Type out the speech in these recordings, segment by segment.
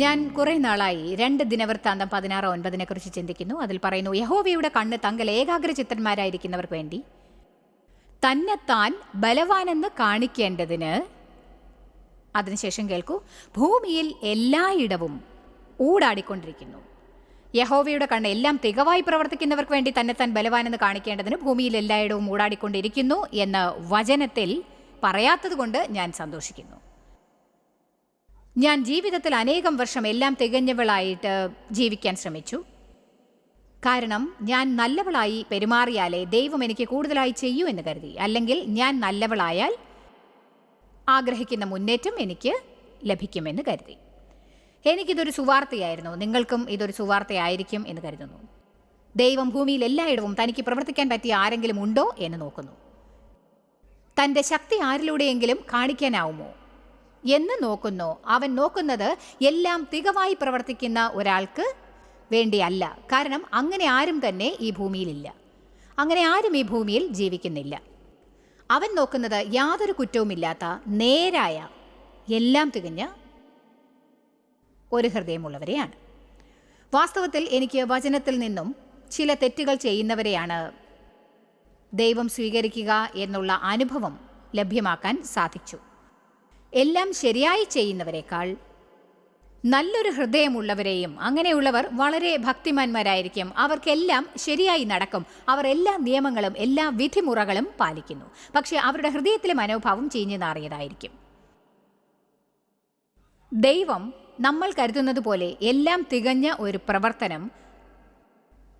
ഞാൻ കുറെ നാളായി രണ്ട് ദിനവൃത്താന്തം പതിനാറ് ഒൻപതിനെ കുറിച്ച് ചിന്തിക്കുന്നു. അതിൽ പറയുന്നു യഹോവയുടെ കണ്ണ് തങ്കൽ ഏകാഗ്ര ചിത്രന്മാരായിരിക്കുന്നവർക്ക് വേണ്ടി തന്നെത്താൻ ബലവാനെന്ന് കാണിക്കേണ്ടതിന് അതിനുശേഷം കേൾക്കൂ ഭൂമിയിൽ എല്ലായിടവും ഊടാടിക്കൊണ്ടിരിക്കുന്നു. യഹോവയുടെ കണ്ണ് എല്ലാം തികവായി പ്രവർത്തിക്കുന്നവർക്ക് വേണ്ടി തന്നെത്താൻ ബലവാനെന്ന് കാണിക്കേണ്ടതിന് ഭൂമിയിൽ എല്ലായിടവും ഊടാടിക്കൊണ്ടിരിക്കുന്നു എന്ന് വചനത്തിൽ പറയാത്തതുകൊണ്ട് ഞാൻ സന്തോഷിക്കുന്നു. ഞാൻ ജീവിതത്തിൽ അനേകം വർഷം എല്ലാം തികഞ്ഞവളായിട്ട് ജീവിക്കാൻ ശ്രമിച്ചു. കാരണം ഞാൻ നല്ലവളായി പെരുമാറിയാലേ ദൈവം എനിക്ക് കൂടുതലായി ചെയ്യൂ എന്ന് കരുതി. അല്ലെങ്കിൽ ഞാൻ നല്ലവളായാൽ ആഗ്രഹിക്കുന്ന മുന്നേറ്റം എനിക്ക് ലഭിക്കുമെന്ന് കരുതി. എനിക്കിതൊരു സുവാർത്തയായിരുന്നു. നിങ്ങൾക്കും ഇതൊരു സുവാർത്തയായിരിക്കും എന്ന് കരുതുന്നു. ദൈവം ഭൂമിയിൽ എല്ലായിടവും തനിക്ക് പ്രവർത്തിക്കാൻ പറ്റിയ ആരെങ്കിലും ഉണ്ടോ എന്ന് നോക്കുന്നു. തന്റെ ശക്തി ആരിലൂടെയെങ്കിലും കാണിക്കാനാവുമോ? എന്ന് നോക്കുന്നു. അവൻ നോക്കുന്നത് എല്ലാം തികവായി പ്രവർത്തിക്കുന്ന ഒരാൾക്ക് വേണ്ടിയല്ല കാരണം അങ്ങനെ ആരും തന്നെ ഈ ഭൂമിയിലില്ല. അങ്ങനെ ആരും ഈ ഭൂമിയിൽ ജീവിക്കുന്നില്ല. അവൻ നോക്കുന്നത് യാതൊരു കുറ്റവുമില്ലാത്ത നേരായ എല്ലാം തികഞ്ഞ ഒരു ഹൃദയമുള്ളവരെയാണ്. വാസ്തവത്തിൽ എനിക്ക് വചനത്തിൽ നിന്നും ചില തെറ്റുകൾ ചെയ്യുന്നവരെയാണ് ദൈവം സ്വീകരിക്കുക എന്നുള്ള അനുഭവം ലഭ്യമാക്കാൻ സാധിച്ചു. എല്ലാം ശരിയായി ചെയ്യുന്നവരെക്കാൾ നല്ലൊരു ഹൃദയമുള്ളവരെയും അങ്ങനെയുള്ളവർ വളരെ ഭക്തിമാന്മാരായിരിക്കും. അവർക്കെല്ലാം ശരിയായി നടക്കും. അവർ എല്ലാ നിയമങ്ങളും എല്ലാ വിധിമുറകളും പാലിക്കുന്നു. പക്ഷേ അവരുടെ ഹൃദയത്തിലെ മനോഭാവം ചീഞ്ഞു നാറിയതായിരിക്കും. ദൈവം നമ്മൾ കരുതുന്നത് പോലെ എല്ലാം തികഞ്ഞ ഒരു പ്രവർത്തനം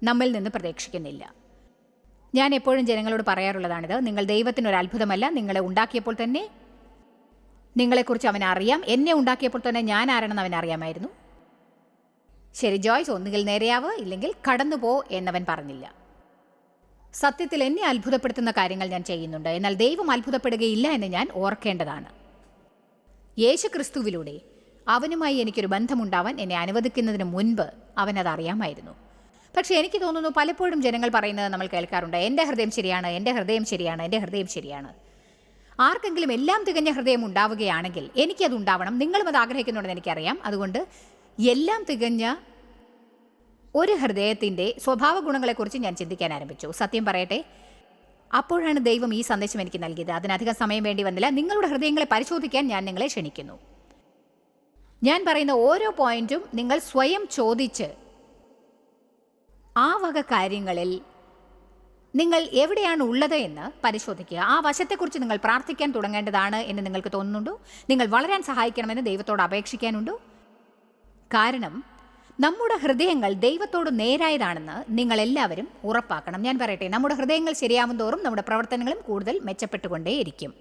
നമ്മിൽ നിന്ന് പ്രതീക്ഷിക്കുന്നില്ല. ഞാൻ എപ്പോഴും ജനങ്ങളോട് പറയാറുള്ളതാണിത്. നിങ്ങൾ ദൈവത്തിന് ഒരു അത്ഭുതമല്ല നിങ്ങളെ ഉണ്ടാക്കിയപ്പോൾ തന്നെ നിങ്ങളെക്കുറിച്ച് അവൻ അറിയാം. എന്നെ ഉണ്ടാക്കിയപ്പോൾ തന്നെ ഞാൻ ആരാണെന്ന് അവൻ അറിയാമായിരുന്നു. ശരി ജോയ്സ് ഒന്നുകിൽ നേരെയാവ് ഇല്ലെങ്കിൽ കടന്നുപോ എന്നവൻ പറഞ്ഞില്ല. സത്യത്തിൽ എന്നെ അത്ഭുതപ്പെടുത്തുന്ന കാര്യങ്ങൾ ഞാൻ ചെയ്യുന്നുണ്ട്. എന്നാൽ ദൈവം അത്ഭുതപ്പെടുകയില്ല എന്ന് ഞാൻ ഓർക്കേണ്ടതാണ്. യേശു ക്രിസ്തുവിലൂടെ അവനുമായി എനിക്കൊരു ബന്ധമുണ്ടാവാൻ എന്നെ അനുവദിക്കുന്നതിന് മുൻപ് അവനത് അറിയാമായിരുന്നു. പക്ഷേ എനിക്ക് തോന്നുന്നു പലപ്പോഴും ജനങ്ങൾ പറയുന്നത് നമ്മൾ കേൾക്കാറുണ്ട് എന്റെ ഹൃദയം ശരിയാണ് എന്റെ ഹൃദയം ശരിയാണ് എന്റെ ഹൃദയം ശരിയാണ്. ആർക്കെങ്കിലും എല്ലാം തികഞ്ഞ ഹൃദയം ഉണ്ടാവുകയാണെങ്കിൽ എനിക്കത് ഉണ്ടാവണം നിങ്ങളും അത് ആഗ്രഹിക്കുന്നുണ്ടെന്ന് എനിക്കറിയാം. അതുകൊണ്ട് എല്ലാം തികഞ്ഞ ഒരു ഹൃദയത്തിന്റെ സ്വഭാവ ഗുണങ്ങളെക്കുറിച്ച് ഞാൻ ചിന്തിക്കാൻ ആരംഭിച്ചു. സത്യം പറയട്ടെ അപ്പോഴാണ് ദൈവം ഈ സന്ദേശം എനിക്ക് നൽകിയത്. അതിനധികം സമയം വേണ്ടി വന്നില്ല. നിങ്ങളുടെ ഹൃദയങ്ങളെ പരിശോധിക്കാൻ ഞാൻ നിങ്ങളെ ക്ഷണിക്കുന്നു. ഞാൻ പറയുന്ന ഓരോ പോയിന്റും നിങ്ങൾ സ്വയം ചോദിച്ച് ആ വക കാര്യങ്ങളിൽ നിങ്ങൾ എവിടെയാണ് ഉള്ളത് എന്ന് പരിശോധിക്കുക. ആ വശത്തെക്കുറിച്ച് നിങ്ങൾ പ്രാർത്ഥിക്കാൻ തുടങ്ങേണ്ടതാണ് എന്ന് നിങ്ങൾക്ക് തോന്നുന്നുണ്ടോ? നിങ്ങൾ വളരാൻ സഹായിക്കണമെന്ന് ദൈവത്തോട് അപേക്ഷിക്കാനുണ്ടോ? കാരണം നമ്മുടെ ഹൃദയങ്ങൾ ദൈവത്തോട് നേരായതാണെന്ന് നിങ്ങൾ എല്ലാവരും ഉറപ്പാക്കണം. ഞാൻ പറയട്ടെ നമ്മുടെ ഹൃദയങ്ങൾ ശരിയാവും തോറും നമ്മുടെ പ്രവർത്തനങ്ങളും കൂടുതൽ മെച്ചപ്പെട്ടുകൊണ്ടേയിരിക്കും.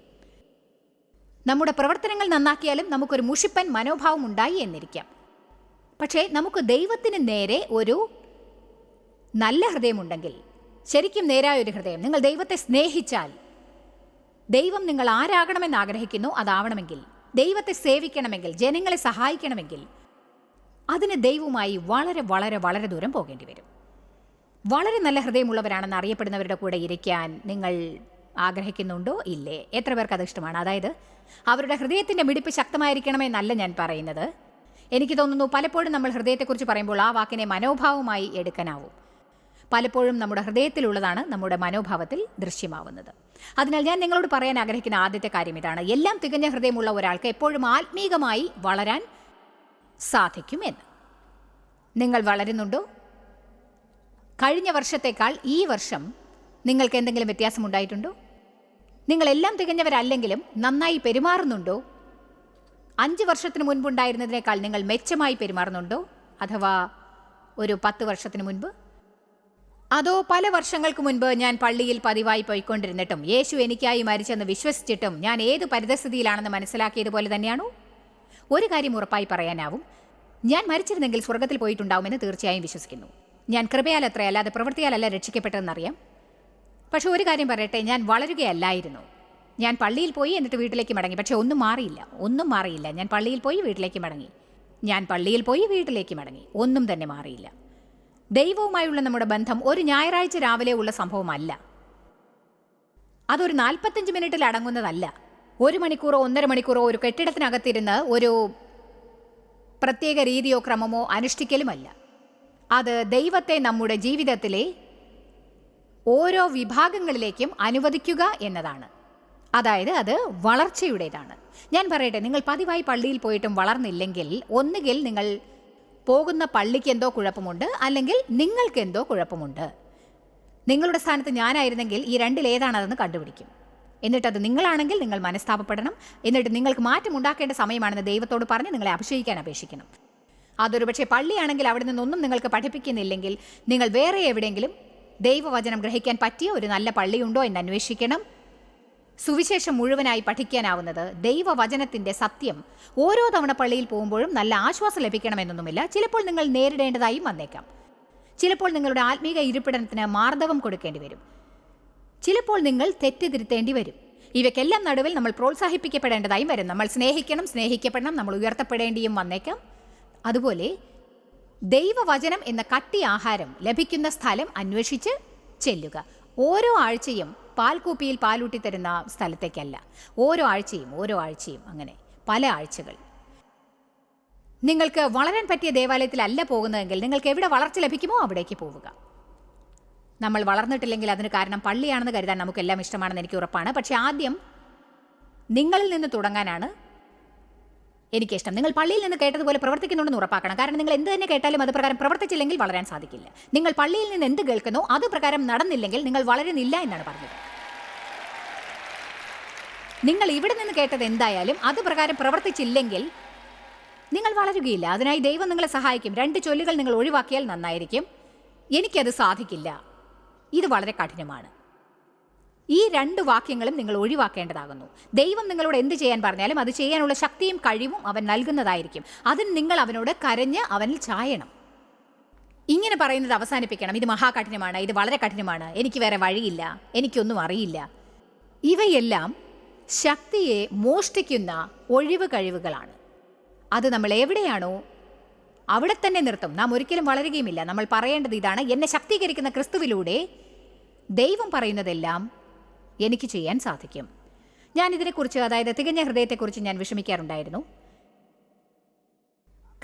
നമ്മുടെ പ്രവർത്തനങ്ങൾ നന്നാക്കിയാലും നമുക്കൊരു മുഷിപ്പൻ മനോഭാവം ഉണ്ടായി എന്നിരിക്കാം. പക്ഷേ നമുക്ക് ദൈവത്തിന് നേരെ ഒരു നല്ല ഹൃദയമുണ്ടെങ്കിൽ ശരിക്കും നേരായ ഒരു ഹൃദയം. നിങ്ങൾ ദൈവത്തെ സ്നേഹിച്ചാൽ ദൈവം നിങ്ങൾ ആരാകണമെന്ന് ആഗ്രഹിക്കുന്നു അതാവണമെങ്കിൽ ദൈവത്തെ സേവിക്കണമെങ്കിൽ ജനങ്ങളെ സഹായിക്കണമെങ്കിൽ അതിന് ദൈവവുമായി വളരെ വളരെ വളരെ ദൂരം പോകേണ്ടി വരും. വളരെ നല്ല ഹൃദയമുള്ളവരാണെന്ന് അറിയപ്പെടുന്നവരുടെ കൂടെ ഇരിക്കാൻ നിങ്ങൾ ആഗ്രഹിക്കുന്നുണ്ടോ? ഇല്ലേ. എത്ര പേർക്ക് അത് ഇഷ്ടമാണ്? അതായത് അവരുടെ ഹൃദയത്തിന്റെ മിടിപ്പ് ശക്തമായിരിക്കണമെന്നല്ല ഞാൻ പറയുന്നത്. എനിക്ക് തോന്നുന്നു പലപ്പോഴും നമ്മൾ ഹൃദയത്തെക്കുറിച്ച് പറയുമ്പോൾ ആ വാക്കിനെ മനോഭാവമായി എടുക്കാനാവും. പലപ്പോഴും നമ്മുടെ ഹൃദയത്തിലുള്ളതാണ് നമ്മുടെ മനോഭാവത്തിൽ ദൃശ്യമാവുന്നത്. അതിനാൽ ഞാൻ നിങ്ങളോട് പറയാൻ ആഗ്രഹിക്കുന്ന ആദ്യത്തെ കാര്യം ഇതാണ്. എല്ലാം തികഞ്ഞ ഹൃദയമുള്ള ഒരാൾക്ക് എപ്പോഴും ആത്മീകമായി വളരാൻ സാധിക്കും എന്ന് നിങ്ങൾ വളരുന്നുണ്ടോ? കഴിഞ്ഞ വർഷത്തേക്കാൾ ഈ വർഷം നിങ്ങൾക്ക് എന്തെങ്കിലും വ്യത്യാസമുണ്ടായിട്ടുണ്ടോ നിങ്ങളെല്ലാം തികഞ്ഞവരല്ലെങ്കിലും നന്നായി പെരുമാറുന്നുണ്ടോ? അഞ്ച് വർഷത്തിന് മുൻപുണ്ടായിരുന്നതിനേക്കാൾ നിങ്ങൾ മെച്ചമായി പെരുമാറുന്നുണ്ടോ? അഥവാ ഒരു പത്ത് വർഷത്തിന് മുൻപ്? അതോ പല വർഷങ്ങൾക്ക് മുൻപ് ഞാൻ പള്ളിയിൽ പതിവായി പോയിക്കൊണ്ടിരുന്നിട്ടും യേശു എനിക്കായി മരിച്ചെന്ന് വിശ്വസിച്ചിട്ടും ഞാൻ ഏത് പരിതസ്ഥിതിയിലാണെന്ന് മനസ്സിലാക്കിയതുപോലെ തന്നെയാണോ? ഒരു കാര്യം ഉറപ്പായി പറയാനാവും. ഞാൻ മരിച്ചിരുന്നെങ്കിൽ സ്വർഗത്തിൽ പോയിട്ടുണ്ടാവുമെന്ന് തീർച്ചയായും വിശ്വസിക്കുന്നു. ഞാൻ കൃപയാൽ അത്ര അല്ലാതെ പ്രവൃത്തിയാലല്ല രക്ഷിക്കപ്പെട്ടതെന്നറിയാം. പക്ഷെ ഒരു കാര്യം പറയട്ടെ ഞാൻ വളരുകയല്ലായിരുന്നു. ഞാൻ പള്ളിയിൽ പോയി എന്നിട്ട് വീട്ടിലേക്ക് മടങ്ങി. പക്ഷെ ഒന്നും മാറിയില്ല ഒന്നും മാറിയില്ല. ഞാൻ പള്ളിയിൽ പോയി വീട്ടിലേക്ക് മടങ്ങി. ഞാൻ പള്ളിയിൽ പോയി വീട്ടിലേക്ക് മടങ്ങി. ഒന്നും തന്നെ മാറിയില്ല. ദൈവവുമായുള്ള നമ്മുടെ ബന്ധം ഒരു ഞായറാഴ്ച രാവിലെ ഉള്ള സംഭവമല്ല. അതൊരു നാൽപ്പത്തഞ്ച് മിനിറ്റിൽ അടങ്ങുന്നതല്ല. ഒരു മണിക്കൂറോ ഒന്നര മണിക്കൂറോ ഒരു കെട്ടിടത്തിനകത്തിരുന്ന് ഒരു പ്രത്യേക രീതിയോ ക്രമമോ അനുഷ്ഠിക്കലുമല്ല. അത് ദൈവത്തെ നമ്മുടെ ജീവിതത്തിലെ ഓരോ വിഭാഗങ്ങളിലേക്കും അനുവദിക്കുക എന്നതാണ്. അതായത് അത് വളർച്ചയുടേതാണ്. ഞാൻ പറയട്ടെ നിങ്ങൾ പതിവായി പള്ളിയിൽ പോയിട്ടും വളർന്നില്ലെങ്കിൽ ഒന്നുകിൽ നിങ്ങൾ പോകുന്ന പള്ളിക്ക് എന്തോ കുഴപ്പമുണ്ട് അല്ലെങ്കിൽ നിങ്ങൾക്ക് എന്തോ കുഴപ്പമുണ്ട്. നിങ്ങളുടെ സ്ഥാനത്ത് ഞാനായിരുന്നെങ്കിൽ ഈ രണ്ടിൽ ഏതാണതെന്ന് കണ്ടുപിടിക്കും. എന്നിട്ടത് നിങ്ങളാണെങ്കിൽ നിങ്ങൾ മനസ്താപപ്പെടണം. എന്നിട്ട് നിങ്ങൾക്ക് മാറ്റം ഉണ്ടാക്കേണ്ട സമയമാണെന്ന് ദൈവത്തോട് പറഞ്ഞ് നിങ്ങളെ അഭിഷേകിക്കാൻ അപേക്ഷിക്കണം. അതൊരു പക്ഷേ പള്ളിയാണെങ്കിൽ അവിടെ നിന്നൊന്നും നിങ്ങൾക്ക് പഠിപ്പിക്കുന്നില്ലെങ്കിൽ നിങ്ങൾ വേറെ എവിടെയെങ്കിലും ദൈവവചനം ഗ്രഹിക്കാൻ പറ്റിയ ഒരു നല്ല പള്ളിയുണ്ടോ എന്ന് അന്വേഷിക്കണം. സുവിശേഷം മുഴുവനായി പഠിക്കാനാവുന്നത് ദൈവവചനത്തിന്റെ സത്യം. ഓരോ തവണ പള്ളിയിൽ പോകുമ്പോഴും നല്ല ആശ്വാസം ലഭിക്കണമെന്നൊന്നുമില്ല. ചിലപ്പോൾ നിങ്ങൾ നേരിടേണ്ടതായും വന്നേക്കാം. ചിലപ്പോൾ നിങ്ങളുടെ ആത്മീക ഇരിപ്പിടത്തിന് മാർദ്ദവം കൊടുക്കേണ്ടി വരും. ചിലപ്പോൾ നിങ്ങൾ തെറ്റിതിരുത്തേണ്ടി വരും. ഇവയ്ക്കെല്ലാം നടുവിൽ നമ്മൾ പ്രോത്സാഹിപ്പിക്കപ്പെടേണ്ടതായും വരും. നമ്മൾ സ്നേഹിക്കണം സ്നേഹിക്കപ്പെടണം നമ്മൾ ഉയർത്തപ്പെടേണ്ടിയും വന്നേക്കാം. അതുപോലെ ദൈവവചനം എന്ന കട്ടി ആഹാരം ലഭിക്കുന്ന സ്ഥലം അന്വേഷിച്ച് ചെല്ലുക. ഓരോ ആഴ്ചയും പാൽക്കൂപ്പിയിൽ പാലൂട്ടി തരുന്ന സ്ഥലത്തേക്കല്ല. ഓരോ ആഴ്ചയും ഓരോ ആഴ്ചയും അങ്ങനെ പല ആഴ്ചകൾ. നിങ്ങൾക്ക് വളരാൻ പറ്റിയ ദേവാലയത്തിലല്ല പോകുന്നതെങ്കിൽ നിങ്ങൾക്ക് എവിടെ വളർച്ച ലഭിക്കുമോ അവിടേക്ക് പോവുക. നമ്മൾ വളർന്നിട്ടില്ലെങ്കിൽ അതിന് കാരണം പള്ളിയാണെന്ന് കരുതാൻ നമുക്കെല്ലാം ഇഷ്ടമാണെന്ന് എനിക്ക് ഉറപ്പാണ്. പക്ഷേ ആദ്യം നിങ്ങളിൽ നിന്ന് തുടങ്ങാനാണ് എനിക്കിഷ്ടം. നിങ്ങൾ പള്ളിയിൽ നിന്ന് കേട്ടതുപോലെ പ്രവർത്തിക്കുന്നുണ്ടെന്ന് ഉറപ്പാക്കണം. കാരണം നിങ്ങൾ എന്ത് തന്നെ കേട്ടാലും അത് പ്രകാരം പ്രവർത്തിച്ചില്ലെങ്കിൽ വളരാൻ സാധിക്കില്ല. നിങ്ങൾ പള്ളിയിൽ നിന്ന് എന്ത് കേൾക്കുന്നു അത് പ്രകാരം നടന്നില്ലെങ്കിൽ നിങ്ങൾ വളരുന്നില്ല എന്നാണ് പറഞ്ഞത്. നിങ്ങൾ ഇവിടെ നിന്ന് കേട്ടത് എന്തായാലും അത് പ്രകാരം പ്രവർത്തിച്ചില്ലെങ്കിൽ നിങ്ങൾ വളരുകയില്ല. അതിനായി ദൈവം നിങ്ങളെ സഹായിക്കും. രണ്ട് ചൊല്ലുകൾ നിങ്ങൾ ഒഴിവാക്കിയാൽ നന്നായിരിക്കും. എനിക്കത് സാധിക്കില്ല. ഇത് വളരെ കഠിനമാണ്. ഈ രണ്ട് വാക്യങ്ങളും നിങ്ങൾ ഒഴിവാക്കേണ്ടതാകുന്നു. ദൈവം നിങ്ങളോട് എന്ത് ചെയ്യാൻ പറഞ്ഞാലും അത് ചെയ്യാനുള്ള ശക്തിയും കഴിവും അവൻ നൽകുന്നതായിരിക്കും. അതിന് നിങ്ങൾ അവനോട് കരഞ്ഞ് അവനിൽ ചായണം. ഇങ്ങനെ പറയുന്നത് അവസാനിപ്പിക്കണം. ഇത് മഹാകഠിനമാണ്. ഇത് വളരെ കഠിനമാണ്. എനിക്ക് വേറെ വഴിയില്ല. എനിക്കൊന്നും അറിയില്ല. ഇവയെല്ലാം ശക്തിയെ മോഷ്ടിക്കുന്ന ഒഴിവ് കഴിവുകളാണ്. അത് നമ്മൾ എവിടെയാണോ അവിടെ തന്നെ നിർത്തും. നാം ഒരിക്കലും വളരുകയുമില്ല. നമ്മൾ പറയേണ്ടത് ഇതാണ്. എന്നെ ശക്തീകരിക്കുന്ന ക്രിസ്തുവിലൂടെ ദൈവം പറയുന്നതെല്ലാം എനിക്ക് ചെയ്യാൻ സാധിക്കും. ഞാൻ ഇതിനെക്കുറിച്ച് അതായത് തികഞ്ഞ ഹൃദയത്തെക്കുറിച്ച് ഞാൻ വിഷമിക്കാറുണ്ടായിരുന്നു.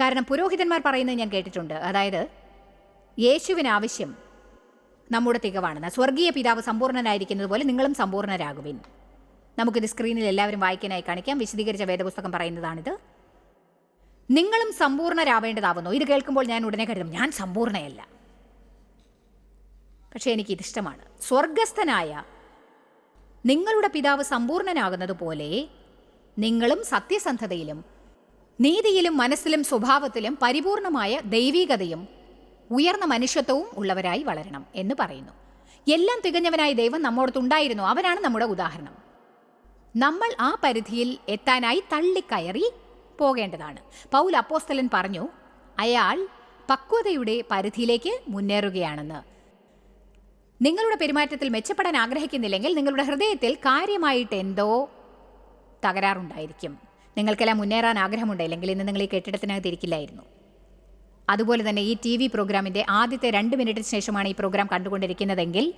കാരണം പുരോഹിതന്മാർ പറയുന്നത് ഞാൻ കേട്ടിട്ടുണ്ട്. അതായത് യേശുവിന് ആവശ്യം നമ്മുടെ തികവാണെന്ന്. സ്വർഗീയ പിതാവ് സമ്പൂർണനായിരിക്കുന്നത് പോലെ നിങ്ങളും സമ്പൂർണരാകുവിൻ നമുക്കിത് സ്ക്രീനിൽ എല്ലാവരും വായിക്കാനായി കാണിക്കാം. വിശദീകരിച്ച വേദപുസ്തകം പറയുന്നതാണിത്. നിങ്ങളും സമ്പൂർണരാവേണ്ടതാവുന്നു ഇത് കേൾക്കുമ്പോൾ ഞാൻ ഉടനെ കരുതും ഞാൻ സമ്പൂർണയല്ല പക്ഷേ എനിക്കിതിഷ്ടമാണ്. സ്വർഗസ്ഥനായ നിങ്ങളുടെ പിതാവ് സമ്പൂർണനാകുന്നത് പോലെ നിങ്ങളും സത്യസന്ധതയിലും നീതിയിലും മനസ്സിലും സ്വഭാവത്തിലും പരിപൂർണമായ ദൈവീകതയും ഉയർന്ന മനുഷ്യത്വവും ഉള്ളവരായി വളരണം എന്ന് പറയുന്നു. എല്ലാം തികഞ്ഞവനായ ദൈവം നമ്മോടത്തുണ്ടായിരുന്നു. അവനാണ് നമ്മുടെ ഉദാഹരണം. നമ്മൾ ആ പരിധിയിൽ എത്താനായി തള്ളിക്കയറി പോകേണ്ടതാണ്. പൗൽ അപ്പോസ്തലൻ പറഞ്ഞു അയാൾ പക്വതയുടെ പരിധിയിലേക്ക് മുന്നേറുകയാണെന്ന്. നിങ്ങളുടെ പെരുമാറ്റത്തിൽ മെച്ചപ്പെടാൻ ആഗ്രഹിക്കുന്നില്ലെങ്കിൽ നിങ്ങളുടെ ഹൃദയത്തിൽ കാര്യമായിട്ട് എന്തോ തകരാറുണ്ടായിരിക്കും. നിങ്ങൾക്കെല്ലാം മുന്നേറാൻ ആഗ്രഹമുണ്ടായില്ലെങ്കിൽ ഇന്ന് നിങ്ങൾ ഈ കെട്ടിടത്തിനകത്ത് ഇരിക്കില്ലായിരുന്നു. അതുപോലെ തന്നെ ഈ ടി വി പ്രോഗ്രാമിന്റെ ആദ്യത്തെ രണ്ട് മിനിറ്റിന് ശേഷമാണ് ഈ പ്രോഗ്രാം കണ്ടുകൊണ്ടിരിക്കുന്നതെങ്കിൽ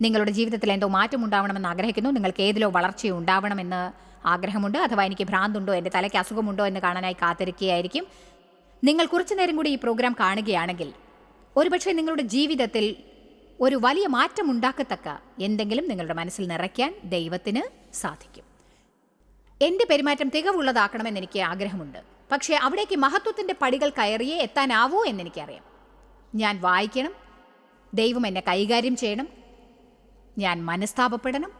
നിങ്ങളുടെ ജീവിതത്തിൽ എന്തോ മാറ്റം ഉണ്ടാവണമെന്ന് ആഗ്രഹിക്കുന്നു. നിങ്ങൾക്ക് ഏതിലോ വളർച്ച ഉണ്ടാവണമെന്ന് ആഗ്രഹമുണ്ട്. അഥവാ എനിക്ക് ഭ്രാന്തുണ്ടോ എന്റെ തലയ്ക്ക് അസുഖമുണ്ടോ എന്ന് കാണാനായി കാത്തിരിക്കുകയായിരിക്കും. നിങ്ങൾ കുറച്ചു നേരം കൂടി ഈ പ്രോഗ്രാം കാണുകയാണെങ്കിൽ ഒരുപക്ഷെ നിങ്ങളുടെ ജീവിതത്തിൽ ഒരു വലിയ മാറ്റം ഉണ്ടാക്കത്തക്ക എന്തെങ്കിലും നിങ്ങളുടെ മനസ്സിൽ നിറയ്ക്കാൻ ദൈവത്തിന് സാധിക്കും. എന്റെ പെരുമാറ്റം തികവുള്ളതാക്കണമെന്ന് എനിക്ക് ആഗ്രഹമുണ്ട്. പക്ഷേ അവിടേക്ക് മഹത്വത്തിന്റെ പടികൾ കയറിയേ എത്താനാവൂ എന്നെനിക്കറിയാം. ഞാൻ വായിക്കണം. ദൈവം എന്നെ കൈകാര്യം ചെയ്യണം. ഞാൻ മനസ്താപപ്പെടണം.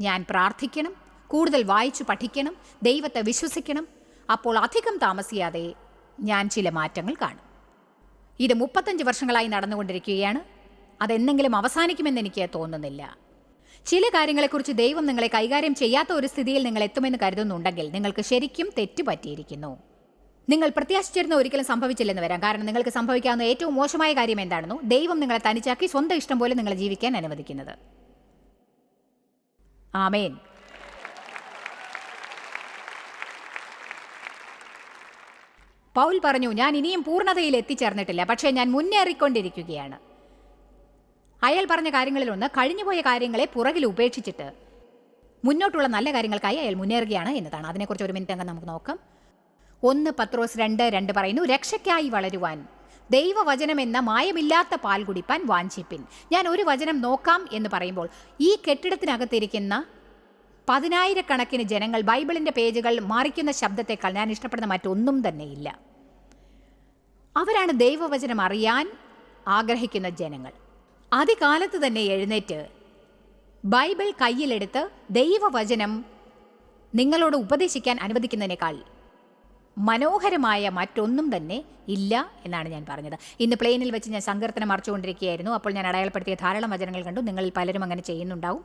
ഞാൻ പ്രാർത്ഥിക്കണം. കൂടുതൽ വായിച്ചു പഠിക്കണം. ദൈവത്തെ വിശ്വസിക്കണം. അപ്പോൾ അധികം താമസിയാതെ ഞാൻ ചില മാറ്റങ്ങൾ കാണും. ഇത് മുപ്പത്തഞ്ച് വർഷങ്ങളായി നടന്നുകൊണ്ടിരിക്കുകയാണ്. അതെന്തെങ്കിലും അവസാനിക്കുമെന്ന് എനിക്ക് തോന്നുന്നില്ല. ചില കാര്യങ്ങളെക്കുറിച്ച് ദൈവം നിങ്ങളെ കൈകാര്യം ചെയ്യാത്ത ഒരു സ്ഥിതിയിൽ നിങ്ങൾ എത്തുമെന്ന് കരുതുന്നുണ്ടെങ്കിൽ നിങ്ങൾക്ക് ശരിക്കും തെറ്റ് പറ്റിയിരിക്കുന്നു നിങ്ങൾ പ്രത്യാശിച്ചിരുന്ന ഒരിക്കലും സംഭവിച്ചില്ലെന്ന് വരാം. കാരണം നിങ്ങൾക്ക് സംഭവിക്കാവുന്ന ഏറ്റവും മോശമായ കാര്യം എന്താണെന്നു ദൈവം നിങ്ങളെ തനിച്ചാക്കി സ്വന്തം ഇഷ്ടം പോലെ നിങ്ങളെ ജീവിക്കാൻ അനുവദിക്കുന്നത്. ആമേൻ. പൗൽ പറഞ്ഞു ഞാൻ ഇനിയും പൂർണതയിൽ എത്തിച്ചേർന്നിട്ടില്ല. പക്ഷേ ഞാൻ മുന്നേറിക്കൊണ്ടിരിക്കുകയാണ്. അയാൾ പറഞ്ഞ കാര്യങ്ങളിലൊന്ന് കഴിഞ്ഞുപോയ കാര്യങ്ങളെ പുറകിൽ ഉപേക്ഷിച്ചിട്ട് മുന്നോട്ടുള്ള നല്ല കാര്യങ്ങൾക്കായി അയാൾ മുന്നേറുകയാണ് എന്നതാണ്. അതിനെക്കുറിച്ച് ഒരു മിനിറ്റ് അങ്ങ് നമുക്ക് നോക്കാം. ഒന്ന് പത്രോസ് രണ്ട് രണ്ട് പറയുന്നു രക്ഷയ്ക്കായി വളരുവാൻ ദൈവവചനം എന്ന മായമില്ലാത്ത പാൽ കുടിപ്പാൻ വാഞ്ചിപ്പിൻ. ഞാൻ ഒരു വചനം നോക്കാം എന്ന് പറയുമ്പോൾ ഈ കെട്ടിടത്തിനകത്തിരിക്കുന്ന പതിനായിരക്കണക്കിന് ജനങ്ങൾ ബൈബിളിന്റെ പേജുകൾ മാറിക്കുന്ന ശബ്ദത്തെക്കാൾ ഞാൻ ഇഷ്ടപ്പെടുന്ന മറ്റൊന്നും തന്നെയില്ല. അവരാണ് ദൈവവചനം അറിയാൻ ആഗ്രഹിക്കുന്ന ജനങ്ങൾ. ആദ്യകാലത്ത് തന്നെ എഴുന്നേറ്റ് ബൈബിൾ കയ്യിലെടുത്ത് ദൈവവചനം നിങ്ങളോട് ഉപദേശിക്കാൻ അനുവദിക്കുന്നതിനേക്കാൾ മനോഹരമായ മറ്റൊന്നും തന്നെ ഇല്ല എന്നാണ് ഞാൻ പറഞ്ഞത്. ഇന്ന് പ്ലെയിനിൽ വെച്ച് ഞാൻ സങ്കീർത്തനം മറിച്ചുകൊണ്ടിരിക്കുകയായിരുന്നു. അപ്പോൾ ഞാൻ അടയാളപ്പെടുത്തിയ ധാരാളം വചനങ്ങൾ കണ്ടു. നിങ്ങളിൽ പലരും അങ്ങനെ ചെയ്യുന്നുണ്ടാവും.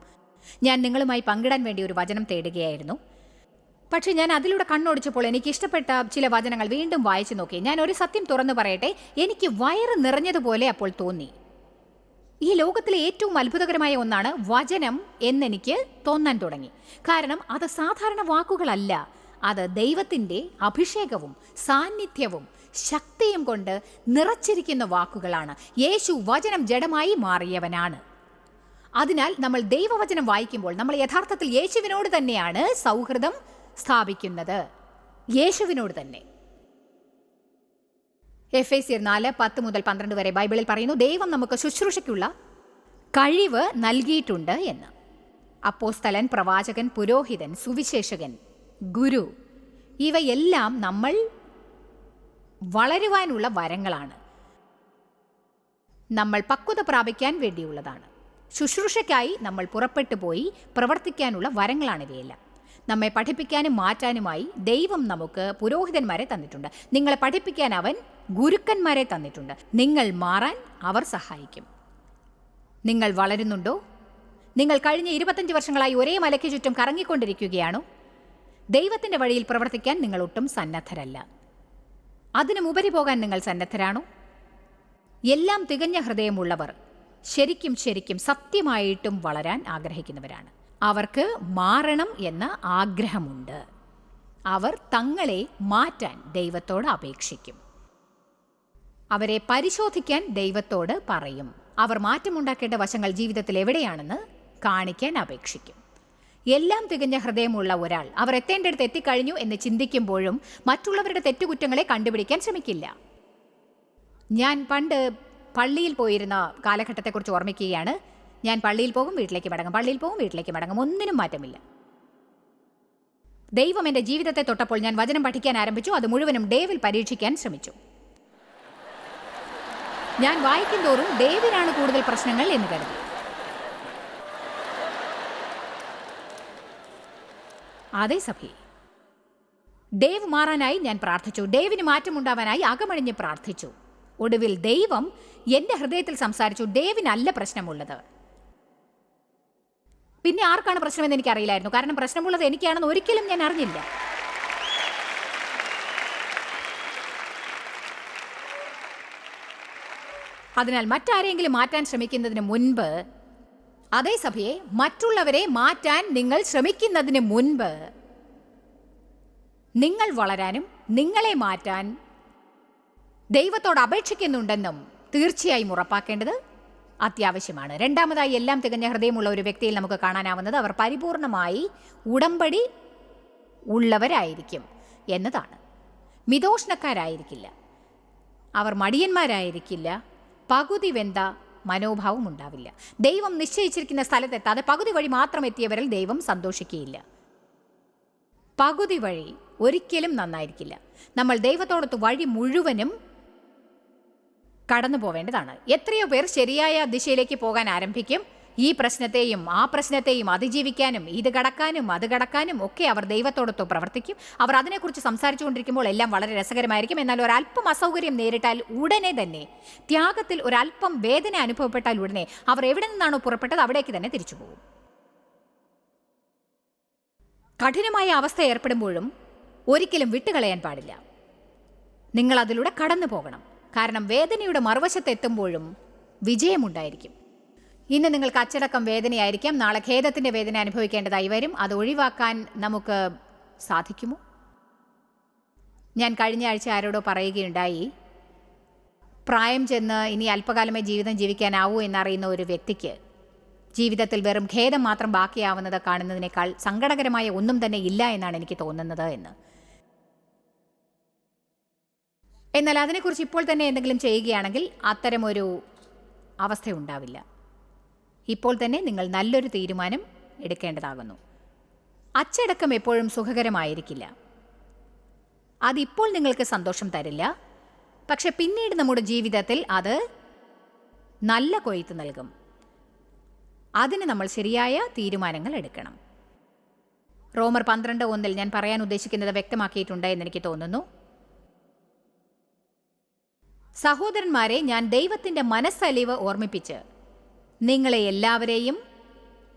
ഞാൻ നിങ്ങളുമായി പങ്കിടാൻ വേണ്ടി ഒരു വചനം തേടുകയായിരുന്നു. പക്ഷേ ഞാൻ അതിലൂടെ കണ്ണോടിച്ചപ്പോൾ എനിക്ക് ഇഷ്ടപ്പെട്ട ചില വചനങ്ങൾ വീണ്ടും വായിച്ചു നോക്കി. ഞാൻ ഒരു സത്യം തുറന്നു പറയട്ടെ എനിക്ക് വയറ് നിറഞ്ഞതുപോലെ അപ്പോൾ തോന്നി. ഈ ലോകത്തിലെ ഏറ്റവും അത്ഭുതകരമായ ഒന്നാണ് വചനം എന്നെനിക്ക് തോന്നാൻ തുടങ്ങി. കാരണം അത് സാധാരണ വാക്കുകളല്ല. അത് ദൈവത്തിന്റെ അഭിഷേകവും സാന്നിധ്യവും ശക്തിയും കൊണ്ട് നിറച്ചിരിക്കുന്ന വാക്കുകളാണ്. യേശു വചനം ജഡമായി മാറിയവനാണ്. അതിനാൽ നമ്മൾ ദൈവവചനം വായിക്കുമ്പോൾ നമ്മൾ യഥാർത്ഥത്തിൽ യേശുവിനോട് തന്നെയാണ് സൗഹൃദം സ്ഥാപിക്കുന്നത്. യേശുവിനോട് തന്നെ. എഫ് എ സി നാല് പത്ത് മുതൽ പന്ത്രണ്ട് വരെ ബൈബിളിൽ പറയുന്നു ദൈവം നമുക്ക് ശുശ്രൂഷയ്ക്കുള്ള കഴിവ് നൽകിയിട്ടുണ്ട് എന്ന്. അപ്പോസ്തലൻ പ്രവാചകൻ പുരോഹിതൻ സുവിശേഷകൻ ഗുരു ഇവയെല്ലാം നമ്മൾ വളരുവാനുള്ള വരങ്ങളാണ്. നമ്മൾ പക്വത പ്രാപിക്കാൻ വേണ്ടിയുള്ളതാണ്. ശുശ്രൂഷയ്ക്കായി നമ്മൾ പുറപ്പെട്ടു പോയി പ്രവർത്തിക്കാനുള്ള വരങ്ങളാണ് ഇവയെല്ലാം. നമ്മെ പഠിപ്പിക്കാനും മാറ്റാനുമായി ദൈവം നമുക്ക് പുരോഹിതന്മാരെ തന്നിട്ടുണ്ട്. നിങ്ങളെ പഠിപ്പിക്കാൻ അവൻ ഗുരുക്കന്മാരെ തന്നിട്ടുണ്ട്. നിങ്ങൾ മാറാൻ അവർ സഹായിക്കും. നിങ്ങൾ വളരുന്നുണ്ടോ? നിങ്ങൾ കഴിഞ്ഞ ഇരുപത്തഞ്ച് വർഷങ്ങളായി ഒരേ മലയ്ക്ക് ചുറ്റും കറങ്ങിക്കൊണ്ടിരിക്കുകയാണോ? ദൈവത്തിന്റെ വഴിയിൽ പ്രവർത്തിക്കാൻ നിങ്ങൾ ഒട്ടും സന്നദ്ധരല്ല. അതിനുമുപരി പോകാൻ നിങ്ങൾ സന്നദ്ധരാണോ? എല്ലാം തികഞ്ഞ ഹൃദയമുള്ളവർ ശരിക്കും ശരിക്കും സത്യമായിട്ടും വളരാൻ ആഗ്രഹിക്കുന്നവരാണ്. അവർക്ക് മാറണം എന്ന ആഗ്രഹമുണ്ട്. അവർ തങ്ങളെ മാറ്റാൻ ദൈവത്തോട് അപേക്ഷിക്കും. അവരെ പരിശോധിക്കാൻ ദൈവത്തോട് പറയും. അവർ മാറ്റമുണ്ടാക്കേണ്ട വശങ്ങൾ ജീവിതത്തിൽ എവിടെയാണെന്ന് കാണിക്കാൻ അപേക്ഷിക്കും. എല്ലാം തികഞ്ഞ ഹൃദയമുള്ള ഒരാൾ അവർ എത്തേണ്ടടുത്ത് എത്തിക്കഴിഞ്ഞു എന്ന് ചിന്തിക്കുമ്പോഴും മറ്റുള്ളവരുടെ തെറ്റുകുറ്റങ്ങളെ കണ്ടുപിടിക്കാൻ ശ്രമിക്കില്ല. ഞാൻ പണ്ട് പള്ളിയിൽ പോയിരുന്ന കാലഘട്ടത്തെക്കുറിച്ച് ഓർമ്മിക്കുകയാണ്. ഞാൻ പള്ളിയിൽ പോകും വീട്ടിലേക്ക് മടങ്ങും. പള്ളിയിൽ പോകും വീട്ടിലേക്ക് മടങ്ങും. ഒന്നിനും മാറ്റമില്ല. ദൈവം എന്റെ ജീവിതത്തെ തൊട്ടപ്പോൾ ഞാൻ വചനം പഠിക്കാൻ ആരംഭിച്ചു. അത് മുഴുവനും ഡേവിൽ പരീക്ഷിക്കാൻ ശ്രമിച്ചു. ഞാൻ വായിക്കും തോറും ഡേവിനാണ് കൂടുതൽ പ്രശ്നങ്ങൾ എന്ന് കരുതി. അതേ സഭയെ ഡേവ് മാറാനായി ഞാൻ പ്രാർത്ഥിച്ചു. ഡേവിന് മാറ്റമുണ്ടാവാനായി അകമഴിഞ്ഞ് പ്രാർത്ഥിച്ചു. ഒടുവിൽ ദൈവം എന്റെ ഹൃദയത്തിൽ സംസാരിച്ചു. ഡേവിനല്ല പ്രശ്നമുള്ളത്. പിന്നെ ആർക്കാണ് പ്രശ്നമെന്ന് എനിക്കറിയില്ലായിരുന്നു. കാരണം പ്രശ്നമുള്ളത് എനിക്കാണെന്ന് ഒരിക്കലും ഞാൻ അറിഞ്ഞില്ല. അതിനാൽ മറ്റാരെങ്കിലും മാറ്റാൻ ശ്രമിക്കുന്നതിന് മുൻപ് അതേ സഭയെ മറ്റുള്ളവരെ മാറ്റാൻ നിങ്ങൾ ശ്രമിക്കുന്നതിന് മുൻപ് നിങ്ങൾ വളരാനും നിങ്ങളെ മാറ്റാൻ ദൈവത്തോട് അപേക്ഷിക്കുന്നുണ്ടെന്നും തീർച്ചയായും ഉറപ്പാക്കേണ്ടത് അത്യാവശ്യമാണ്. രണ്ടാമതായി എല്ലാം തികഞ്ഞ ഹൃദയമുള്ള ഒരു വ്യക്തിയിൽ നമുക്ക് കാണാനാവുന്നത് അവർ പരിപൂർണമായി ഉടമ്പടി ഉള്ളവരായിരിക്കും എന്നതാണ്. മിതോഷ്ണക്കാരായിരിക്കില്ല. അവർ മടിയന്മാരായിരിക്കില്ല. പകുതി വെന്ത മനോഭാവം ഉണ്ടാവില്ല. ദൈവം നിശ്ചയിച്ചിരിക്കുന്ന സ്ഥലത്തെത്താതെ പകുതി വഴി മാത്രം എത്തിയവരിൽ ദൈവം സന്തോഷിക്കുകയില്ല. പകുതി വഴി ഒരിക്കലും നന്നായിരിക്കില്ല. നമ്മൾ ദൈവത്തോടൊത്ത് വഴി മുഴുവനും കടന്നു പോവേണ്ടതാണ്. എത്രയോ പേർ ശരിയായ ദിശയിലേക്ക് പോകാൻ ആരംഭിക്കും. ഈ പ്രശ്നത്തെയും ആ പ്രശ്നത്തെയും അതിജീവിക്കാനും ഇത് കടക്കാനും അത് കടക്കാനും ഒക്കെ അവർ ദൈവത്തോടൊത്ത് പ്രവർത്തിക്കും. അവർ അതിനെക്കുറിച്ച് സംസാരിച്ചുകൊണ്ടിരിക്കുമ്പോൾ എല്ലാം വളരെ രസകരമായിരിക്കും. എന്നാൽ ഒരല്പം അസൗകര്യം നേരിട്ടാൽ ഉടനെ തന്നെ ത്യാഗത്തിൽ ഒരല്പം വേദന അനുഭവപ്പെട്ടാൽ ഉടനെ അവർ എവിടെ നിന്നാണോ പുറപ്പെട്ടത് അവിടേക്ക് തന്നെ തിരിച്ചു പോകും. കഠിനമായ അവസ്ഥ ഏർപ്പെടുമ്പോഴും ഒരിക്കലും വിട്ടുകളയാൻ പാടില്ല. നിങ്ങൾ അതിലൂടെ കടന്നു പോകണം. കാരണം വേദനയുടെ മറുവശത്തെത്തുമ്പോഴും വിജയമുണ്ടായിരിക്കും. ഇന്ന് നിങ്ങൾക്ക് അച്ചടക്കം വേദനയായിരിക്കാം. നാളെ ഖേദത്തിന്റെ വേദന അനുഭവിക്കേണ്ടതായി വരും. അത് ഒഴിവാക്കാൻ നമുക്ക് സാധിക്കുമോ? ഞാൻ കഴിഞ്ഞ ആഴ്ച ആരോടോ പറയുകയുണ്ടായി പ്രായം ചെന്ന് ഇനി അല്പകാലമേ ജീവിതം ജീവിക്കാനാവൂ എന്നറിയുന്ന ഒരു വ്യക്തിക്ക് ജീവിതത്തിൽ വെറും ഖേദം മാത്രം ബാക്കിയാവുന്നത് കാണുന്നതിനേക്കാൾ സങ്കടകരമായ ഒന്നും തന്നെ ഇല്ല എന്നാണ് എനിക്ക് തോന്നുന്നത് എന്ന്. എന്നാൽ അതിനെക്കുറിച്ച് ഇപ്പോൾ തന്നെ എന്തെങ്കിലും ചെയ്യുകയാണെങ്കിൽ അത്തരമൊരു അവസ്ഥ ഉണ്ടാവില്ല ഇപ്പോൾ തന്നെ നിങ്ങൾ നല്ലൊരു തീരുമാനം എടുക്കേണ്ടതാകുന്നു. അച്ചടക്കം എപ്പോഴും സുഖകരമായിരിക്കില്ല. അതിപ്പോൾ നിങ്ങൾക്ക് സന്തോഷം തരില്ല. പക്ഷെ പിന്നീട് നമ്മുടെ ജീവിതത്തിൽ അത് നല്ല കൊയ്ത്ത് നൽകും. അതിന് നമ്മൾ ശരിയായ തീരുമാനങ്ങൾ എടുക്കണം. റോമർ പന്ത്രണ്ട് ഒന്നിൽ ഞാൻ പറയാൻ ഉദ്ദേശിക്കുന്നത് വ്യക്തമാക്കിയിട്ടുണ്ട് എന്നെനിക്ക് തോന്നുന്നു. സഹോദരന്മാരെ ഞാൻ ദൈവത്തിന്റെ മനസ്സലിവ് ഓർമ്മിപ്പിച്ച് നിങ്ങളെ എല്ലാവരെയും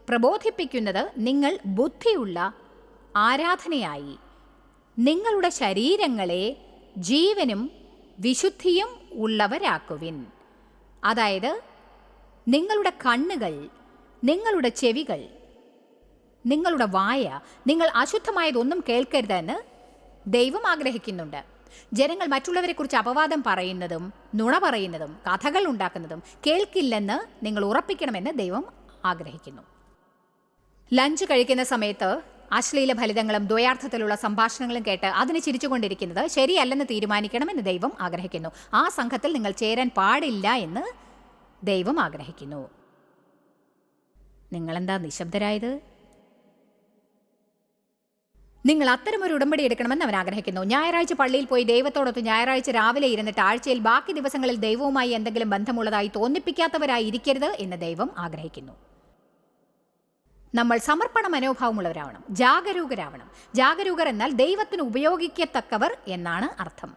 പ്രബോധിപ്പിക്കുന്നത് നിങ്ങൾ ബുദ്ധിയുള്ള ആരാധനയായി. നിങ്ങളുടെ ശരീരങ്ങളെ ജീവനും വിശുദ്ധിയും ഉള്ളവരാക്കുവിൻ. അതായത് നിങ്ങളുടെ കണ്ണുകൾ നിങ്ങളുടെ ചെവികൾ നിങ്ങളുടെ വായ നിങ്ങൾ അശുദ്ധമായതൊന്നും കേൾക്കരുതെന്ന് ദൈവം ആഗ്രഹിക്കുന്നുണ്ട്. ജനങ്ങൾ മറ്റുള്ളവരെക്കുറിച്ച് അപവാദം പറയുന്നതും നുണ പറയുന്നതും കഥകൾ ഉണ്ടാക്കുന്നതും കേൾക്കില്ലെന്ന് നിങ്ങൾ ഉറപ്പിക്കണമെന്ന് ദൈവം ആഗ്രഹിക്കുന്നു. ലഞ്ച് കഴിക്കുന്ന സമയത്ത് അശ്ലീല ഫലിതങ്ങളും ദ്വയാർത്ഥത്തിലുള്ള സംഭാഷണങ്ങളും കേട്ട് അതിന് ചിരിച്ചുകൊണ്ടിരിക്കുന്നത് ശരിയല്ലെന്ന് തീരുമാനിക്കണമെന്ന് ദൈവം ആഗ്രഹിക്കുന്നു. ആ സംഘത്തിൽ നിങ്ങൾ ചേരാൻ പാടില്ല എന്ന് ദൈവം ആഗ്രഹിക്കുന്നു. നിങ്ങളെന്താ നിശബ്ദരായത്? നിങ്ങൾ അത്തരമൊരു ഉടമ്പടി എടുക്കണമെന്ന് അവൻ ആഗ്രഹിക്കുന്നു. ഞായറാഴ്ച പള്ളിയിൽ പോയി ദൈവത്തോടൊത്ത് ഞായറാഴ്ച രാവിലെ ഇരുന്നിട്ട് ആഴ്ചയിൽ ബാക്കി ദിവസങ്ങളിൽ ദൈവവുമായി എന്തെങ്കിലും ബന്ധമുള്ളതായി തോന്നിപ്പിക്കാത്തവരായി ഇരിക്കരുത് എന്ന് ദൈവം ആഗ്രഹിക്കുന്നു. നമ്മൾ സമർപ്പണ മനോഭാവമുള്ളവരാവണം. ജാഗരൂകരാവണം. ജാഗരൂകർ എന്നാൽ ദൈവത്തിന് ഉപയോഗിക്കത്തക്കവർ എന്നാണ് അർത്ഥം.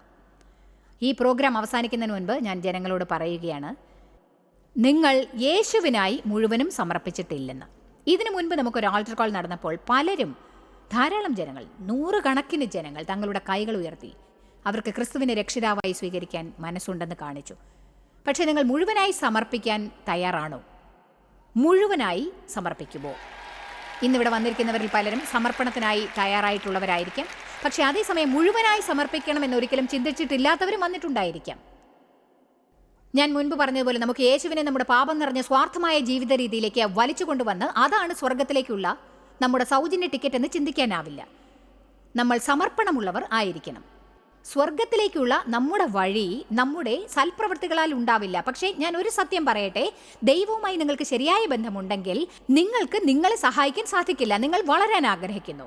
ഈ പ്രോഗ്രാം അവസാനിക്കുന്നതിന് മുൻപ് ഞാൻ ജനങ്ങളോട് പറയുകയാണ് നിങ്ങൾ യേശുവിനായി മുഴുവനും സമർപ്പിച്ചിട്ടില്ലെന്ന്. ഇതിനു മുൻപ് നമുക്കൊരു ആൾട്ടർ കോൾ നടന്നപ്പോൾ പലരും ധാരാളം ജനങ്ങൾ നൂറുകണക്കിന് ജനങ്ങൾ തങ്ങളുടെ കൈകൾ ഉയർത്തി. അവർക്ക് ക്രിസ്തുവിനെ രക്ഷിതാവായി സ്വീകരിക്കാൻ മനസ്സുണ്ടെന്ന് കാണിച്ചു. പക്ഷേ നിങ്ങൾ മുഴുവനായി സമർപ്പിക്കാൻ തയ്യാറാണോ? മുഴുവനായി സമർപ്പിക്കുമോ? ഇന്നിവിടെ വന്നിരിക്കുന്നവരിൽ പലരും സമർപ്പണത്തിനായി തയ്യാറായിട്ടുള്ളവരായിരിക്കാം. പക്ഷേ അതേസമയം മുഴുവനായി സമർപ്പിക്കണം എന്നൊരിക്കലും ചിന്തിച്ചിട്ടില്ലാത്തവരും വന്നിട്ടുണ്ടായിരിക്കാം. ഞാൻ മുൻപ് പറഞ്ഞതുപോലെ നമുക്ക് യേശുവിനെ നമ്മുടെ പാപം നിറഞ്ഞ സ്വാർത്ഥമായ ജീവിത രീതിയിലേക്ക് വലിച്ചു കൊണ്ടുവന്ന് അതാണ് സ്വർഗത്തിലേക്കുള്ള നമ്മുടെ സൗജന്യ ടിക്കറ്റ് എന്ന് ചിന്തിക്കാനാവില്ല. നമ്മൾ സമർപ്പണമുള്ളവർ ആയിരിക്കണം. സ്വർഗത്തിലേക്കുള്ള നമ്മുടെ വഴി നമ്മുടെ സൽപ്രവൃത്തികളാൽ ഉണ്ടാവില്ല. പക്ഷേ ഞാൻ ഒരു സത്യം പറയട്ടെ. ദൈവവുമായി നിങ്ങൾക്ക് ശരിയായ ബന്ധമുണ്ടെങ്കിൽ നിങ്ങൾക്ക് നിങ്ങളെ സഹായിക്കാൻ സാധിക്കില്ല. നിങ്ങൾ വളരാൻ ആഗ്രഹിക്കുന്നു.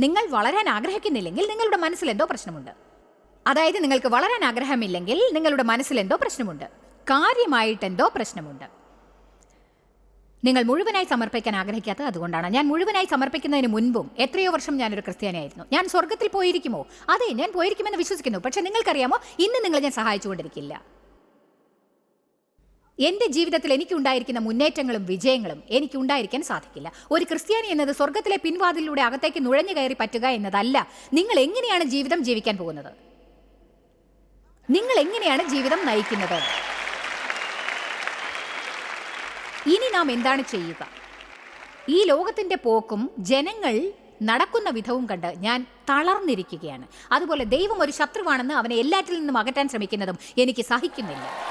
നിങ്ങൾ വളരാൻ ആഗ്രഹിക്കുന്നില്ലെങ്കിൽ നിങ്ങളുടെ മനസ്സിൽ എന്തോ പ്രശ്നമുണ്ട്. അതായത് നിങ്ങൾക്ക് വളരാൻ ആഗ്രഹമില്ലെങ്കിൽ നിങ്ങളുടെ മനസ്സിൽ എന്തോ പ്രശ്നമുണ്ട്. കാര്യമായിട്ടെന്തോ പ്രശ്നമുണ്ട്. നിങ്ങൾ മുഴുവനായി സമർപ്പിക്കാൻ ആഗ്രഹിക്കാത്തത് അതുകൊണ്ടാണ്. ഞാൻ മുഴുവനായി സമർപ്പിക്കുന്നതിന് മുൻപും എത്രയോ വർഷം ഞാനൊരു ക്രിസ്ത്യാനിയായിരുന്നു. ഞാൻ സ്വർഗത്തിൽ പോയിരിക്കുമോ? അതെ ഞാൻ പോയിരിക്കുമെന്ന് വിശ്വസിക്കുന്നു. പക്ഷെ നിങ്ങൾക്കറിയാമോ ഇന്ന് നിങ്ങളെ ഞാൻ സഹായിച്ചുകൊണ്ടിരിക്കില്ല. എന്റെ ജീവിതത്തിൽ എനിക്കുണ്ടായിരിക്കുന്ന മുന്നേറ്റങ്ങളും വിജയങ്ങളും എനിക്കുണ്ടായിരിക്കാൻ സാധിക്കില്ല. ഒരു ക്രിസ്ത്യാനി എന്നത് സ്വർഗത്തിലെ പിൻവാതിലൂടെ അകത്തേക്ക് നുഴഞ്ഞു കയറി പറ്റുക എന്നതല്ല നിങ്ങൾ എങ്ങനെയാണ് ജീവിതം ജീവിക്കാൻ പോകുന്നത്. നിങ്ങൾ എങ്ങനെയാണ് ജീവിതം നയിക്കുന്നത്? ഇനി നാം എന്താണ് ചെയ്യുക? ഈ ലോകത്തിന്റെ പോക്കും ജനങ്ങൾ നടക്കുന്ന വിധവും കണ്ട് ഞാൻ തളർന്നിരിക്കുകയാണ്. അതുപോലെ ദൈവം ഒരു ശത്രുവാണെന്ന് അവനെ എല്ലാറ്റിൽ നിന്നും അകറ്റാൻ ശ്രമിക്കുന്നതും എനിക്ക് സഹിക്കുന്നില്ല.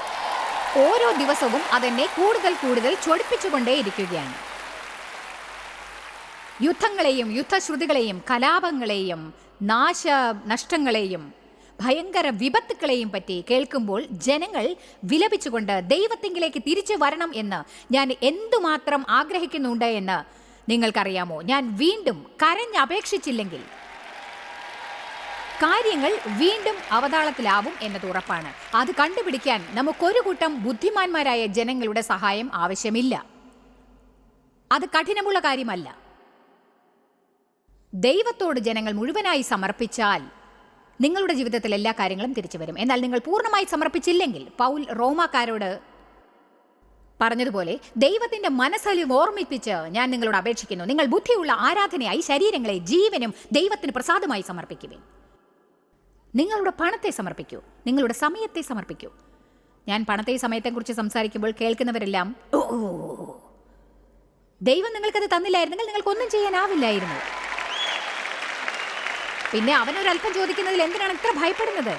ഓരോ ദിവസവും അതെന്നെ കൂടുതൽ കൂടുതൽ ചൊടിപ്പിച്ചുകൊണ്ടേയിരിക്കുകയാണ് യുദ്ധങ്ങളെയും യുദ്ധശ്രുതികളെയും കലാപങ്ങളെയും നാശ നഷ്ടങ്ങളെയും ഭയങ്കര വിപത്തുക്കളെയും പറ്റി കേൾക്കുമ്പോൾ ജനങ്ങൾ വിലപിച്ചുകൊണ്ട് ദൈവത്തെങ്കിലേക്ക് തിരിച്ചു വരണം എന്ന് ഞാൻ എന്തുമാത്രം ആഗ്രഹിക്കുന്നുണ്ട് എന്ന് നിങ്ങൾക്കറിയാമോ? ഞാൻ വീണ്ടും കരഞ്ഞപേക്ഷിച്ചില്ലെങ്കിൽ കാര്യങ്ങൾ വീണ്ടും അവതാളത്തിലാവും എന്നത് ഉറപ്പാണ്. അത് കണ്ടുപിടിക്കാൻ നമുക്കൊരു കൂട്ടം ബുദ്ധിമാന്മാരായ ജനങ്ങളുടെ സഹായം ആവശ്യമില്ല. അത് കഠിനമുള്ള കാര്യമല്ല. ദൈവത്തോട് ജനങ്ങൾ മുഴുവനായി സമർപ്പിച്ചാൽ നിങ്ങളുടെ ജീവിതത്തിൽ എല്ലാ കാര്യങ്ങളും തിരിച്ചു വരും. എന്നാൽ നിങ്ങൾ പൂർണമായി സമർപ്പിച്ചില്ലെങ്കിൽ പൗൽ റോമാക്കാരോട് പറഞ്ഞതുപോലെ ദൈവത്തിന്റെ മനസ്സലി ഓർമ്മിപ്പിച്ച് ഞാൻ നിങ്ങളോട് അപേക്ഷിക്കുന്നു. നിങ്ങൾ ബുദ്ധിയുള്ള ആരാധനയായി ശരീരങ്ങളെ ജീവനും ദൈവത്തിന് പ്രസാദമായി സമർപ്പിക്കുവിൻ. നിങ്ങളുടെ പണത്തെ സമർപ്പിക്കൂ. നിങ്ങളുടെ സമയത്തെ സമർപ്പിക്കൂ. ഞാൻ പണത്തെ സമയത്തെക്കുറിച്ച് സംസാരിക്കുമ്പോൾ കേൾക്കുന്നവരെല്ലാം. ദൈവം നിങ്ങൾക്കത് തന്നില്ലായിരുന്നെങ്കിൽ നിങ്ങൾക്കൊന്നും ചെയ്യാനാവില്ലായിരുന്നു. പിന്നെ അവൻ അവനൊരല്പം ചോദിക്കുന്നതിൽ എന്തിനാണ് ഇത്ര ഭയപ്പെടുന്നത്?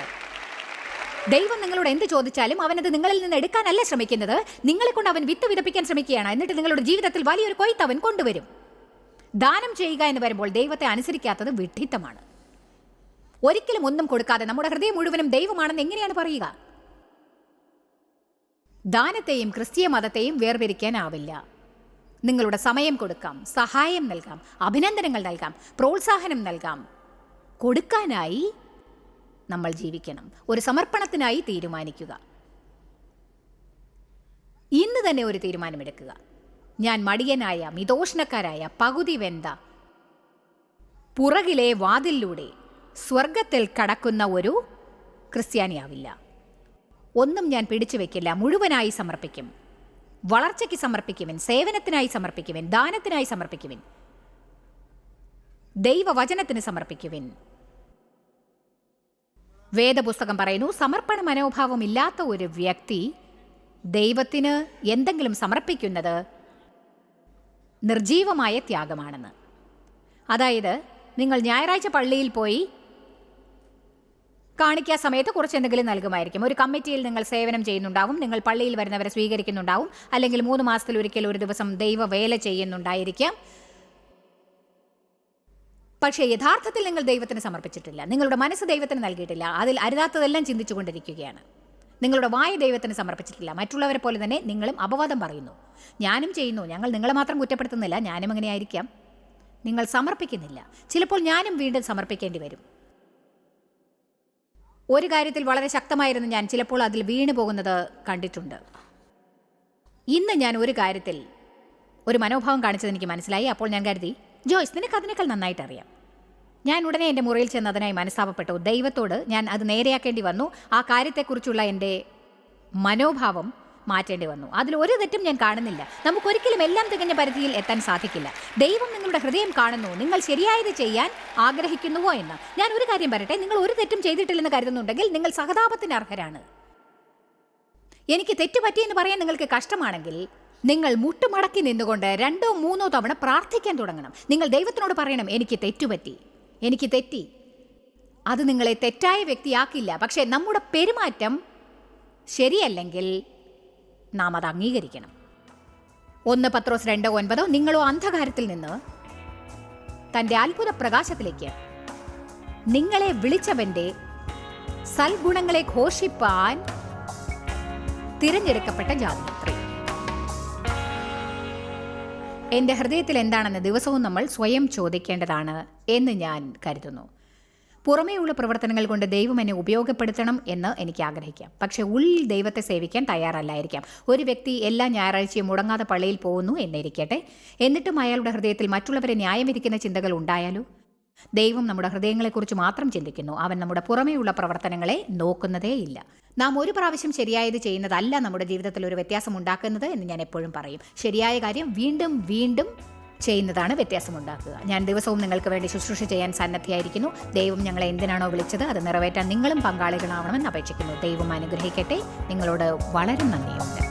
ദൈവം നിങ്ങളോട് എന്ത് ചോദിച്ചാലും അവനത് നിങ്ങളിൽ നിന്ന് എടുക്കാനല്ല ശ്രമിക്കുന്നത്. നിങ്ങളെ കൊണ്ട് അവൻ വിത്ത് വിതപ്പിക്കാൻ ശ്രമിക്കുകയാണ്. എന്നിട്ട് നിങ്ങളുടെ ജീവിതത്തിൽ വലിയൊരു കൊയ്ത്ത് അവൻ കൊണ്ടുവരും. ദാനം ചെയ്യുക എന്ന് വരുമ്പോൾ ദൈവത്തെ അനുസരിക്കാത്തത് വിഡ്ഢിത്തമാണ്. ഒരിക്കലും ഒന്നും കൊടുക്കാതെ നമ്മുടെ ഹൃദയം മുഴുവനും ദൈവമാണെന്ന് എങ്ങനെയാണ് പറയുക? ദാനത്തെയും ക്രിസ്തീയ മതത്തെയും വേർതിരിക്കാനാവില്ല നിങ്ങളുടെ സമയം കൊടുക്കാം സഹായം നൽകാം അഭിനന്ദനങ്ങൾ നൽകാം പ്രോത്സാഹനം നൽകാം. കൊടുക്കാനായി നമ്മൾ ജീവിക്കണം. ഒരു സമർപ്പണത്തിനായി തീരുമാനിക്കുക. ഇന്ന് തന്നെ ഒരു തീരുമാനമെടുക്കുക. ഞാൻ മടിയനായ മിതോഷ്ണക്കാരായ പകുതി വെന്ത പുറകിലെ വാതിലിലൂടെ സ്വർഗത്തിൽ കടക്കുന്ന ഒരു ക്രിസ്ത്യാനിയാവില്ല. ഒന്നും ഞാൻ പിടിച്ചു വെക്കില്ല. മുഴുവനായി സമർപ്പിക്കും. വളർച്ചയ്ക്ക് സമർപ്പിക്കുവിൻ. സേവനത്തിനായി സമർപ്പിക്കുവിൻ. ദാനത്തിനായി സമർപ്പിക്കുവിൻ. ദൈവവചനത്തിന് സമർപ്പിക്കുവിൻ. വേദപുസ്തകം പറയുന്നു സമർപ്പണ മനോഭാവം ഇല്ലാത്ത ഒരു വ്യക്തി ദൈവത്തിന് എന്തെങ്കിലും സമർപ്പിക്കുന്നത് നിർജീവമായ ത്യാഗമാണെന്ന്. അതായത് നിങ്ങൾ ഞായറാഴ്ച പള്ളിയിൽ പോയി കാണിക്കാൻ സമയത്ത് കുറച്ച് എന്തെങ്കിലും നൽകുമായിരിക്കും. ഒരു കമ്മിറ്റിയിൽ നിങ്ങൾ സേവനം ചെയ്യുന്നുണ്ടാവും നിങ്ങൾ പള്ളിയിൽ വരുന്നവരെ സ്വീകരിക്കുന്നുണ്ടാവും അല്ലെങ്കിൽ മൂന്ന് മാസത്തിൽ ഒരിക്കൽ ഒരു ദിവസം ദൈവവേല ചെയ്യുന്നുണ്ടായിരിക്കാം. പക്ഷേ യഥാർത്ഥത്തിൽ നിങ്ങൾ ദൈവത്തിന് സമർപ്പിച്ചിട്ടില്ല. നിങ്ങളുടെ മനസ്സ് ദൈവത്തിന് നൽകിയിട്ടില്ല. അതിൽ അരുതാത്തതെല്ലാം ചിന്തിച്ചുകൊണ്ടിരിക്കുകയാണ്. നിങ്ങളുടെ വായ ദൈവത്തിന് സമർപ്പിച്ചിട്ടില്ല. മറ്റുള്ളവരെ പോലെ തന്നെ നിങ്ങളും അപവാദം പറയുന്നു. ഞാനും ചെയ്യുന്നു. ഞങ്ങൾ നിങ്ങളെ മാത്രം കുറ്റപ്പെടുത്തുന്നില്ല. ഞാനും അങ്ങനെ ആയിരിക്കാം. നിങ്ങൾ സമർപ്പിക്കുന്നില്ല. ചിലപ്പോൾ ഞാനും വീണ്ടും സമർപ്പിക്കേണ്ടി വരും. ഒരു കാര്യത്തിൽ വളരെ ശക്തമായിരുന്നു ഞാൻ. ചിലപ്പോൾ അതിൽ വീണു പോകുന്നത് കണ്ടിട്ടുണ്ട്. ഇന്ന് ഞാൻ ഒരു കാര്യത്തിൽ ഒരു മനോഭാവം കാണിച്ചത് എനിക്ക് മനസ്സിലായി. അപ്പോൾ ഞാൻ കരുതി ജോയ്സ് നിനക്ക് അതിനേക്കാൾ നന്നായിട്ട് അറിയാം. ഞാൻ ഉടനെ എന്റെ മുറിയിൽ ചെന്ന് അതിനായി മനസ്താപപ്പെട്ടു. ദൈവത്തോട് ഞാൻ അത് നേരെയാക്കേണ്ടി വന്നു. ആ കാര്യത്തെക്കുറിച്ചുള്ള എന്റെ മനോഭാവം മാറ്റേണ്ടി വന്നു. അതിൽ ഒരു തെറ്റും ഞാൻ കാണുന്നില്ല. നമുക്കൊരിക്കലും എല്ലാം തികഞ്ഞ പരിധിയിൽ എത്താൻ സാധിക്കില്ല. ദൈവം നിങ്ങളുടെ ഹൃദയം കാണുന്നു. നിങ്ങൾ ശരിയായത് ചെയ്യാൻ ആഗ്രഹിക്കുന്നുവോ എന്ന്. ഞാൻ ഒരു കാര്യം പറയട്ടെ. നിങ്ങൾ ഒരു തെറ്റും ചെയ്തിട്ടില്ലെന്ന് കരുതുന്നുണ്ടെങ്കിൽ നിങ്ങൾ സഹതാപത്തിന് അർഹരാണ്. എനിക്ക് തെറ്റുപറ്റിയെന്ന് പറയാൻ നിങ്ങൾക്ക് കഷ്ടമാണെങ്കിൽ നിങ്ങൾ മുട്ടുമടക്കി നിന്നുകൊണ്ട് രണ്ടോ മൂന്നോ തവണ പ്രാർത്ഥിക്കാൻ തുടങ്ങണം. നിങ്ങൾ ദൈവത്തിനോട് പറയണം എനിക്ക് തെറ്റുപറ്റി. എനിക്ക് തെറ്റി. അത് നിങ്ങളെ തെറ്റായ വ്യക്തിയാക്കില്ല. പക്ഷേ നമ്മുടെ പെരുമാറ്റം ശരിയല്ലെങ്കിൽ നാം അത് അംഗീകരിക്കണം. ഒന്ന് പത്രോസ് രണ്ട് ഒൻപതോ നിങ്ങളോ അന്ധകാരത്തിൽ നിന്ന് തന്റെ അത്ഭുത പ്രകാശത്തിലേക്ക് നിങ്ങളെ വിളിച്ചവന്റെ സൽഗുണങ്ങളെ ഘോഷിപ്പാൻ തിരഞ്ഞെടുക്കപ്പെട്ട ജാതിയത്രേ എന്റെ ഹൃദയത്തിൽ എന്താണെന്ന് ദിവസവും നമ്മൾ സ്വയം ചോദിക്കേണ്ടതാണ് എന്ന് ഞാൻ കരുതുന്നു. പുറമേയുള്ള പ്രവർത്തനങ്ങൾ കൊണ്ട് ദൈവം എന്നെ ഉപയോഗപ്പെടുത്തണം എന്ന് എനിക്ക് ആഗ്രഹിക്കാം. പക്ഷേ ഉള്ളിൽ ദൈവത്തെ സേവിക്കാൻ തയ്യാറല്ലായിരിക്കാം. ഒരു വ്യക്തി എല്ലാ ഞായറാഴ്ചയും മുടങ്ങാതെ പള്ളിയിൽ പോകുന്നു എന്നിരിക്കട്ടെ. എന്നിട്ടും അയാളുടെ ഹൃദയത്തിൽ മറ്റുള്ളവരെ ന്യായം വിധിക്കുന്ന ചിന്തകൾ ഉണ്ടായാലോ? ദൈവം നമ്മുടെ ഹൃദയങ്ങളെക്കുറിച്ച് മാത്രം ചിന്തിക്കുന്നു. അവൻ നമ്മുടെ പുറമേയുള്ള പ്രവർത്തനങ്ങളെ നോക്കുന്നതേയില്ല. നാം ഒരു പ്രാവശ്യം ശരിയായത് ചെയ്യുന്നതല്ല നമ്മുടെ ജീവിതത്തിൽ ഒരു വ്യത്യാസം ഉണ്ടാക്കുന്നത് എന്ന് ഞാൻ എപ്പോഴും പറയും. ശരിയായ കാര്യം വീണ്ടും വീണ്ടും ചെയ്യുന്നതാണ് വ്യത്യാസമുണ്ടാക്കുക. ഞാൻ ദിവസവും നിങ്ങൾക്ക് വേണ്ടി ശുശ്രൂഷ ചെയ്യാൻ സന്നദ്ധയായിരിക്കുന്നു. ദൈവം ഞങ്ങളെ എന്തിനാണോ വിളിച്ചത്? അത് നിറവേറ്റാൻ നിങ്ങളും പങ്കാളികളാവണമെന്ന് അപേക്ഷിക്കുന്നു. ദൈവം അനുഗ്രഹിക്കട്ടെ. നിങ്ങളോട് വളരെ നന്ദിയുണ്ട്.